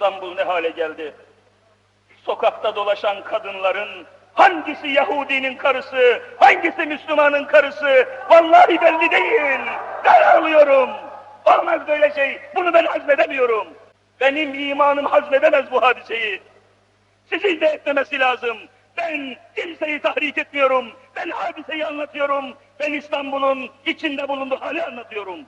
İstanbul ne hale geldi? Sokakta dolaşan kadınların hangisi Yahudinin karısı, hangisi Müslümanın karısı? Vallahi belli değil. Ben ağlıyorum. Olmaz böyle şey. Bunu ben hazmedemiyorum. Benim imanım hazmedemez bu hadiseyi. Sizin de etmemesi lazım. Ben kimseyi tahrik etmiyorum. Ben hadiseyi anlatıyorum. Ben İstanbul'un içinde bulunduğu hali anlatıyorum.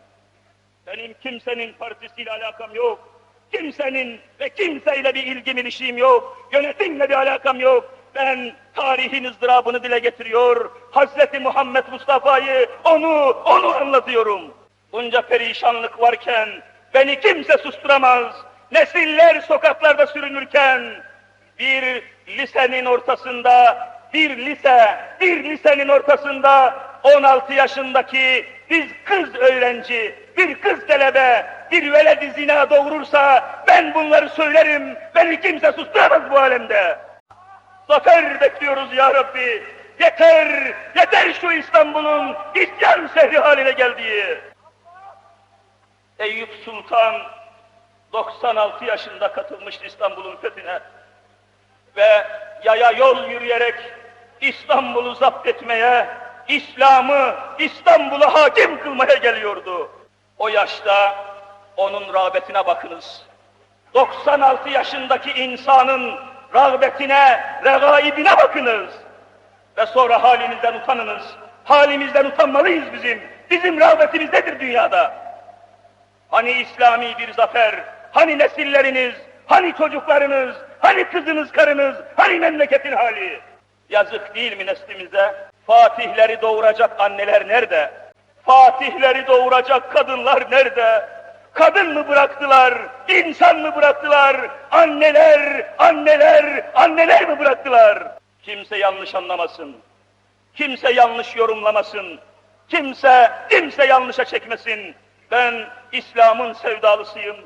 Benim kimsenin partisiyle alakam yok. Kimsenin ve kimseyle bir ilgim ilişiğim yok. Yönetimle bir alakam yok. Ben tarihin ızdırabını dile getiriyor. Hazreti Muhammed Mustafa'yı, onu, onu anlatıyorum. Bunca perişanlık varken beni kimse susturamaz. Nesiller sokaklarda sürünürken bir lisenin ortasında, bir lise, bir lisenin ortasında 16 yaşındaki bir kız öğrenci, bir kız talebe, bir veledi zina doğurursa ben bunları söylerim, beni kimse susturamaz bu alemde. Zafer bekliyoruz ya Rabbi. Yeter, yeter şu İstanbul'un isyan şehri haline geldiği. Eyüp Sultan 96 yaşında katılmıştı İstanbul'un fethine ve yaya yol yürüyerek İstanbul'u zapt etmeye, İslam'ı İstanbul'a hakim kılmaya geliyordu. O yaşta onun rağbetine bakınız. 96 yaşındaki insanın rağbetine, regaibine bakınız. Ve sonra halinizden utanınız. Halimizden utanmalıyız bizim. Bizim rağbetimiz nedir dünyada? Hani İslami bir zafer, hani nesilleriniz, hani çocuklarınız, hani kızınız, karınız, hani memleketin hali? Yazık değil mi neslimize? Fatihleri doğuracak anneler nerede? Fatihleri doğuracak kadınlar nerede? Kadın mı bıraktılar, insan mı bıraktılar? Anneler, anneler, anneler mi bıraktılar? Kimse yanlış anlamasın. Kimse yanlış yorumlamasın. Kimse, kimse yanlışa çekmesin. Ben İslam'ın sevdalısıyım.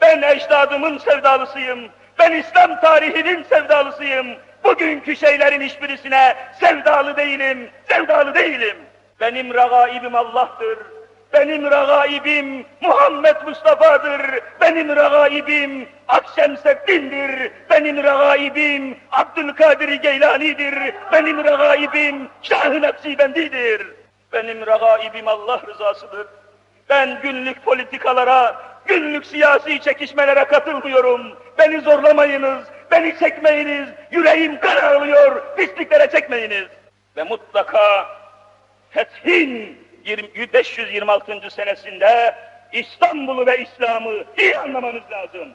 Ben ecdadımın sevdalısıyım. Ben İslam tarihinin sevdalısıyım. Bugünkü şeylerin hiçbirisine sevdalı değilim, sevdalı değilim. Benim ragaibim Allah'tır. Benim ragaibim Muhammed Mustafa'dır. Benim ragaibim Akşemseddin'dir. Benim ragaibim Abdülkadir Geylani'dir. Benim ragaibim Şah-ı Nakşibendi'dir. Benim ragaibim Allah rızasıdır. Ben günlük politikalara, günlük siyasi çekişmelere katılmıyorum. Beni zorlamayınız, beni çekmeyiniz. Yüreğim kan ağlıyor, pisliklere çekmeyiniz. Ve mutlaka Fethin 20 526. senesinde İstanbul'u ve İslam'ı iyi anlamanız lazım.